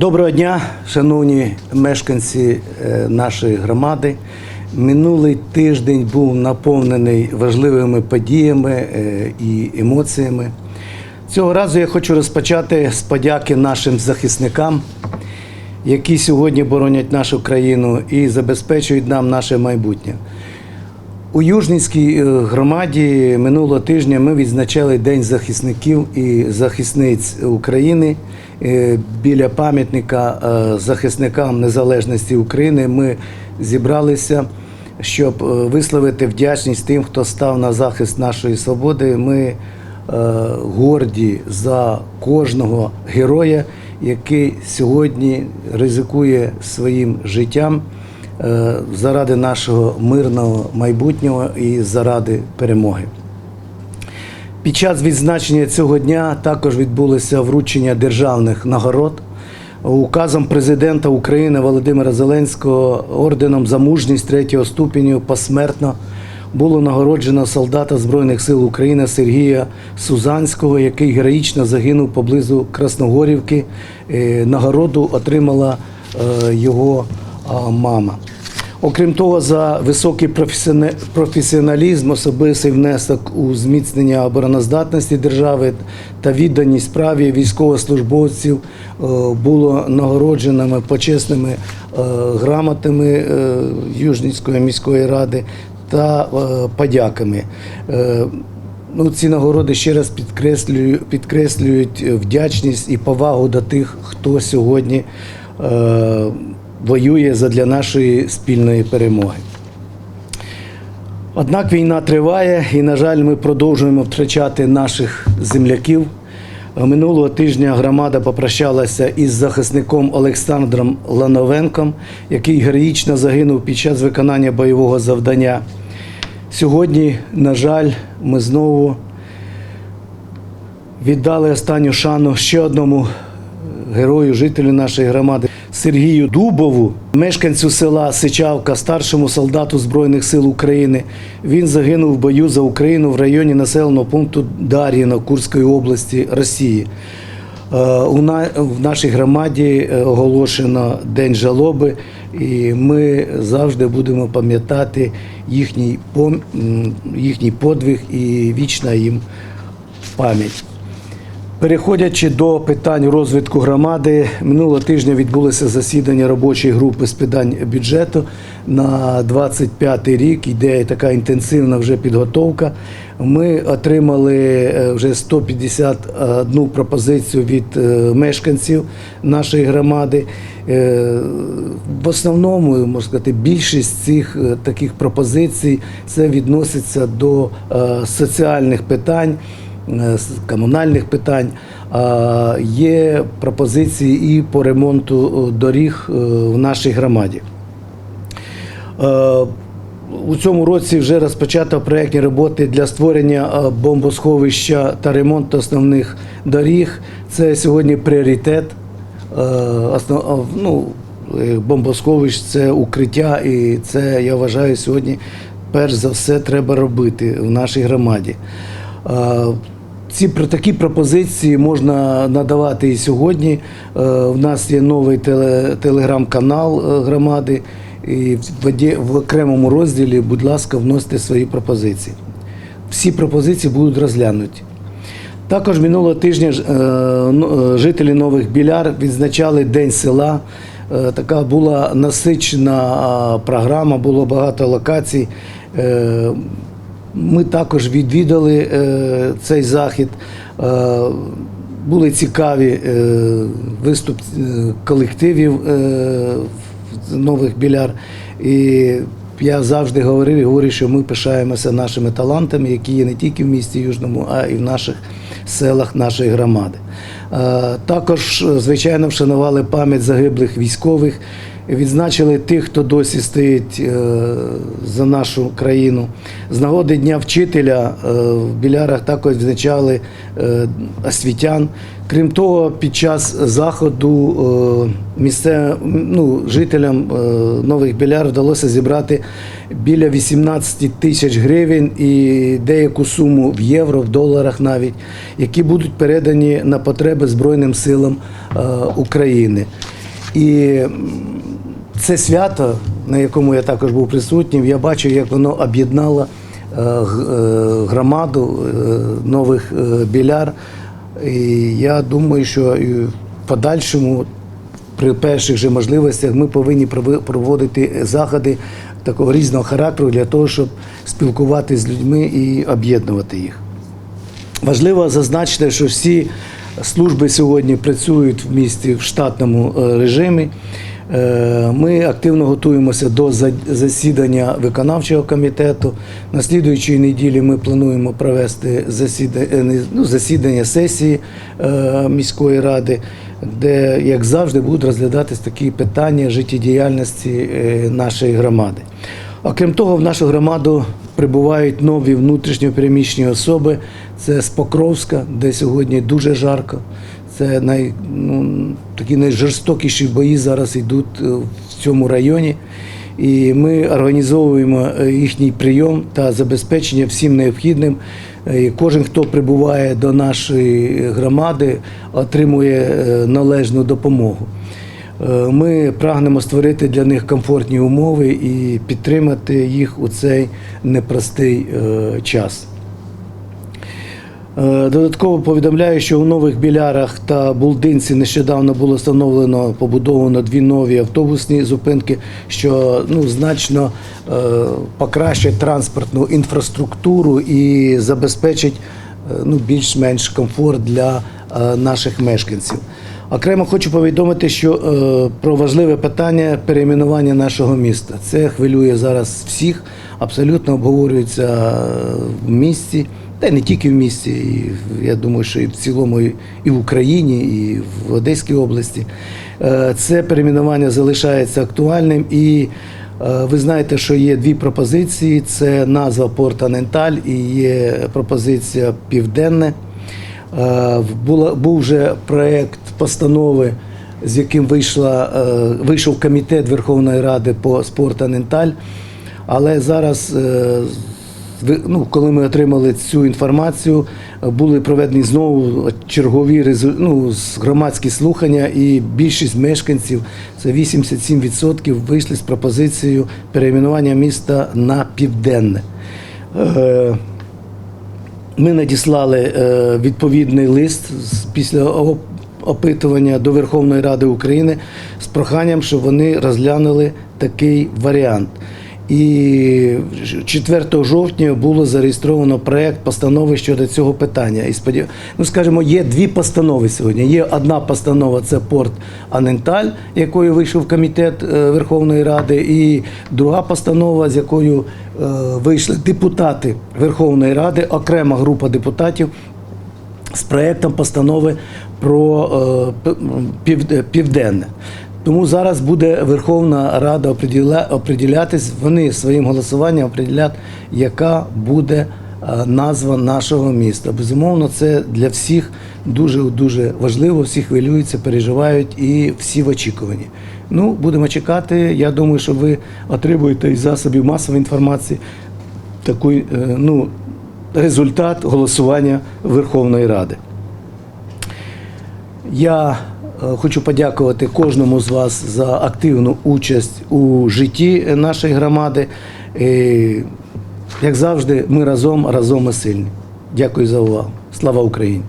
Доброго дня, шановні мешканці е, нашої громади. Минулий тиждень був наповнений важливими подіями е, і емоціями. Цього разу я хочу розпочати з подяки нашим захисникам, які сьогодні боронять нашу країну і забезпечують нам наше майбутнє. У Южнівській е, громаді минулого тижня ми відзначали День захисників і захисниць України. Е, Біля пам'ятника е, захисникам незалежності України ми зібралися, щоб е, висловити вдячність тим, хто став на захист нашої свободи. Ми горді за кожного героя, який сьогодні ризикує своїм життям заради нашого мирного майбутнього і заради перемоги. Під час відзначення цього дня також відбулося вручення державних нагород. Указом президента України Володимира Зеленського орденом за мужність третього ступеню посмертно було нагороджено солдата Збройних сил України Сергія Сузанського, який героїчно загинув поблизу Красногорівки. Е, Нагороду отримала е, його мама. Окрім того, за високий професіоналізм, особистий внесок у зміцнення обороноздатності держави та відданість справі військовослужбовців е, було нагородженими почесними е, грамотами е, Южнівської міської ради та подяками. Ну, ці нагороди ще раз підкреслюють, підкреслюють вдячність і повагу до тих, хто сьогодні воює задля нашої спільної перемоги. Однак війна триває, і, на жаль, ми продовжуємо втрачати наших земляків. Минулого тижня громада попрощалася із захисником Олександром Лановенком, який героїчно загинув під час виконання бойового завдання. Сьогодні, на жаль, ми знову віддали останню шану ще одному герою, жителю нашої громади Сергію Дубову, мешканцю села Сичавка, старшому солдату Збройних сил України. Він загинув в бою за Україну в районі населеного пункту Дар'їна Курської області Росії. Е, в нашій громаді е, оголошено День жалоби, і ми завжди будемо пам'ятати їхній, їхній подвиг і вічна їм пам'ять. Переходячи до питань розвитку громади, минулого тижня відбулося засідання робочої групи з питань бюджету на 25 рік. Йде така інтенсивна вже підготовка. Ми отримали е, вже 151 пропозицію від е, мешканців нашої громади. Е, В основному, можна сказати, більшість цих таких пропозицій це відноситься до соціальних питань з комунальних питань. Є пропозиції і по ремонту е, доріг е, в нашій громаді. Е, У цьому році вже розпочато проєктні роботи для створення бомбосховища та ремонту основних доріг. Це сьогодні пріоритет. Основ- ну, бомбосховищ це укриття, і це, я вважаю, сьогодні перш за все треба робити в нашій громаді. Е, Ці такі пропозиції можна надавати і сьогодні. Е, В нас є новий теле- телеграм-канал е, громади. І в, окремому розділі, будь ласка, вносите свої пропозиції. Всі пропозиції будуть розглянуті. Також минулого тижня е, ну, е, жителі Нових Біляр відзначали День села. Е, Така була насичена програма, було багато локацій. Е, Ми також відвідали е, цей захід. Е, Були цікаві е, виступ е, колективів е, нових біляр. І я завжди говорив і говорю, що ми пишаємося нашими талантами, які є не тільки в місті Южному, а й в наших селах нашої громади. Е, Також, звичайно, вшанували пам'ять загиблих військових, відзначили тих, хто досі стоїть е, за нашу країну. З нагоди Дня вчителя е, в Білярах також відзначали е, освітян. Крім того, під час заходу місце, ну, жителям нових біляр вдалося зібрати біля 18 тисяч гривень і деяку суму в євро, в доларах навіть, які будуть передані на потреби Збройним силам України. І це свято, на якому я також був присутнім, я бачу, як воно об'єднало е, е, громаду е, нових біляр. І я думаю, що в подальшому, при перших же можливостях, ми повинні проводити заходи такого різного характеру для того, щоб спілкуватися з людьми і об'єднувати їх. Важливо зазначити, що всі служби сьогодні працюють в місті в штатному е, режимі. Е, Ми активно готуємося до засідання виконавчого комітету. На слідуючій неділі ми плануємо провести засідання, ну, засідання сесії е, міської ради, де, як завжди, будуть розглядатись такі питання життєдіяльності е, нашої громади. Окрім того, в нашу громаду прибувають нові внутрішньо переміщені особи. Це з Покровська, де сьогодні дуже жарко. Це най, ну, такі найжорстокіші бої зараз йдуть е, в цьому районі. І ми організовуємо е, їхній прийом та забезпечення всім необхідним. Е, і Кожен, хто прибуває до нашої громади, отримує належну допомогу. Е, Ми прагнемо створити для них комфортні умови і підтримати їх у цей непростий е, час. Е, Додатково повідомляю, що у нових білярах та Булдинці нещодавно було встановлено побудовано дві нові автобусні зупинки, що ну, значно е, покращить транспортну інфраструктуру і забезпечить е, ну, більш-менш комфорт для е, наших мешканців. Окремо хочу повідомити, що е, про важливе питання перейменування нашого міста. Це хвилює зараз всіх, абсолютно обговорюється е, в місті, та й не тільки в місті, і я думаю, що і в цілому і- в Україні, і в Одеській області. Е, Це перейменування залишається актуальним і. е, Ви знаєте, що є дві пропозиції: це назва Порта Ненталь і є пропозиція Південне. Е, був вже проєкт постанови, з яким вийшла, е, вийшов комітет Верховної Ради по спорту Ненталь. Але зараз, е, ну, коли ми отримали цю інформацію, були проведені знову чергові ну, громадські слухання, і більшість мешканців, це 87%, вийшли з пропозицією перейменування міста на південне. Е, ми надіслали відповідний лист після опитування до Верховної Ради України з проханням, щоб вони розглянули такий варіант. І 4 жовтня було зареєстровано проект постанови щодо цього питання. І сподів... ну, скажімо, є дві постанови сьогодні. Є одна постанова це порт Аненталь, якою вийшов комітет е, Верховної Ради, і друга постанова, з якою е, вийшли депутати Верховної Ради, окрема група депутатів з проектом постанови про е, південне. Тому зараз буде Верховна Рада оприділятись, вони своїм голосуванням оприділять, яка буде е, назва нашого міста. Безумовно, це для всіх дуже дуже важливо, всі хвилюються, переживають і всі в очікуванні. Ну, будемо чекати. Я думаю, що ви отримуєте із засобів масової інформації такий е, ну, результат голосування Верховної Ради. Я е, хочу подякувати кожному з вас за активну участь у житті нашої громади. Як завжди, ми разом, разом і сильні. Дякую за увагу. Слава Україні!